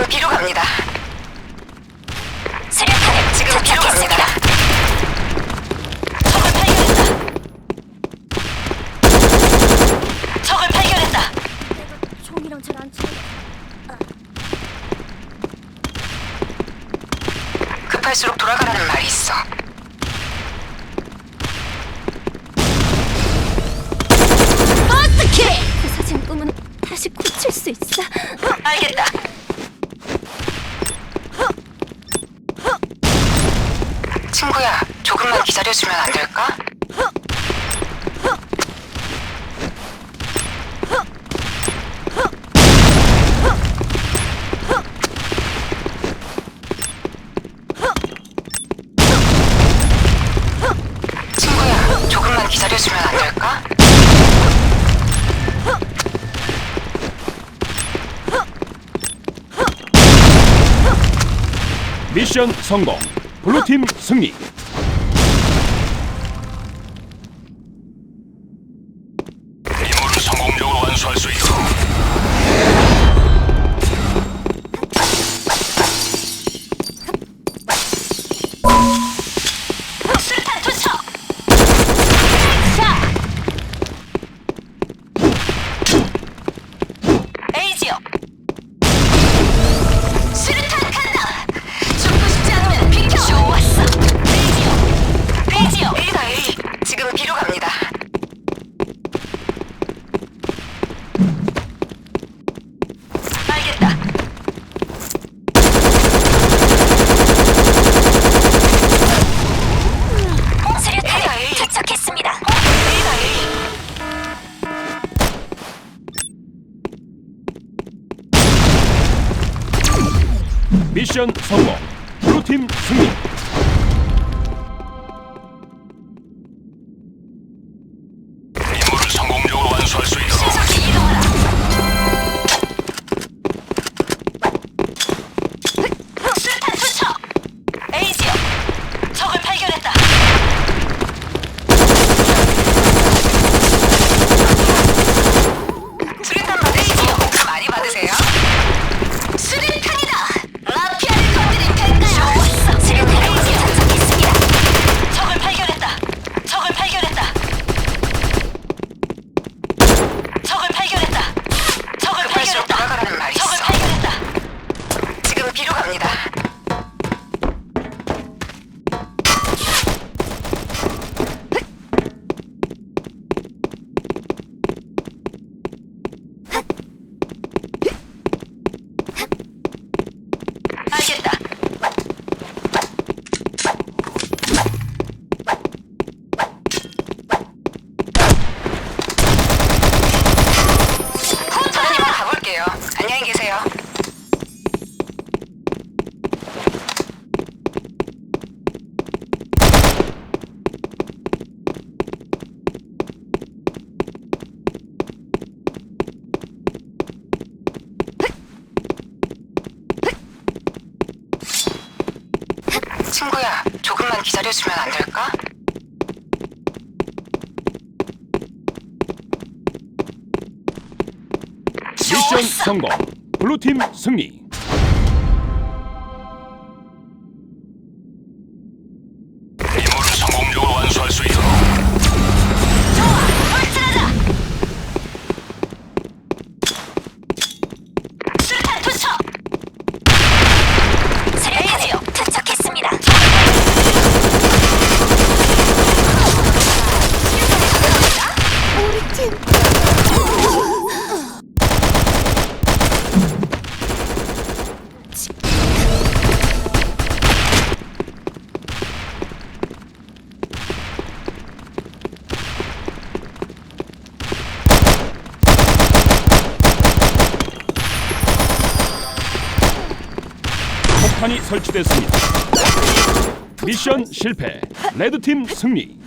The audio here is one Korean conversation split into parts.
지금 비로 갑니다. 수류탄을 지금 비로 갑니다. 적을 발견했다. 적을 발견했다. 내가 총이랑 잘안 치는 급할수록 돌아가라는 말이 있어. 어떻게 그 사진 꿈은 다시 고칠 수 있어? 알겠다. 친구야, 조금만 기다려주면 안 될까? 미션 성공. 블루팀 승리. 임무를 성공적으로 완수할 수 있도록 친구야, 조금만 기다려주면 안 될까? 미션 성공. 블루팀 승리. 폭탄이 설치됐습니다. 미션 실패. 레드팀 승리.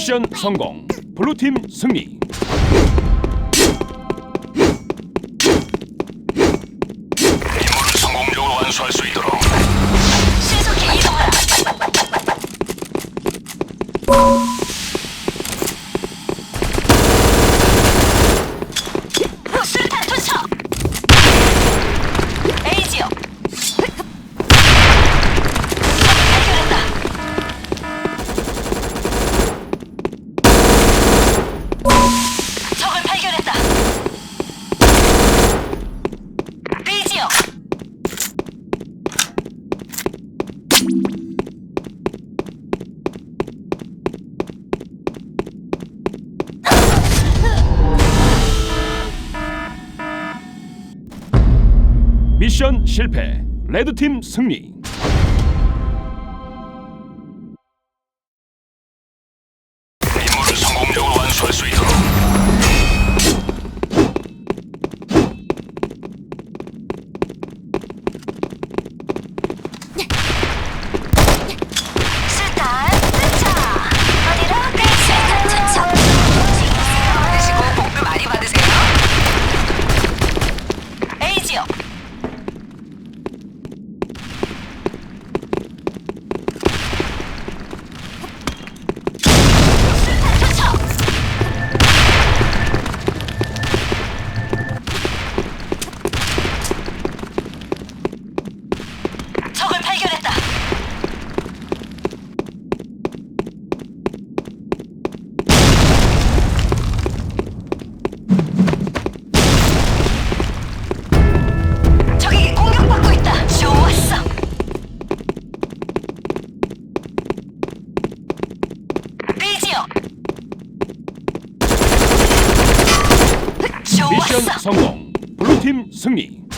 미션 성공. 블루팀 승리. 미션 실패. 레드팀 승리. 미션 성공. 블루팀 승리.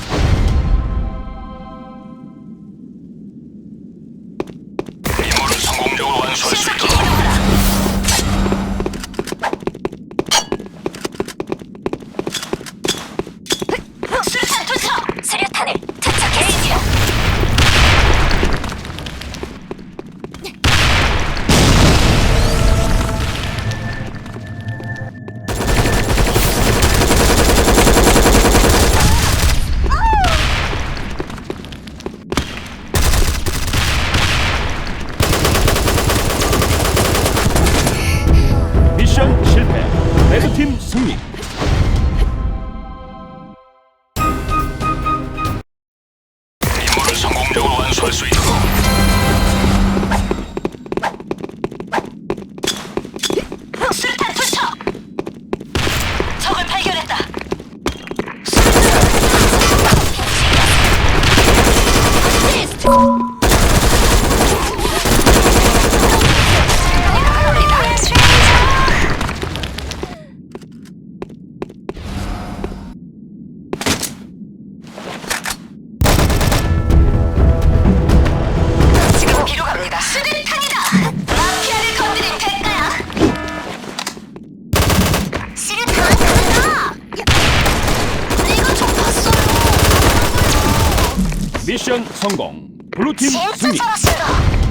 미션 성공. 블루팀 승리. 잘했습니다.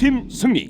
팀 승리.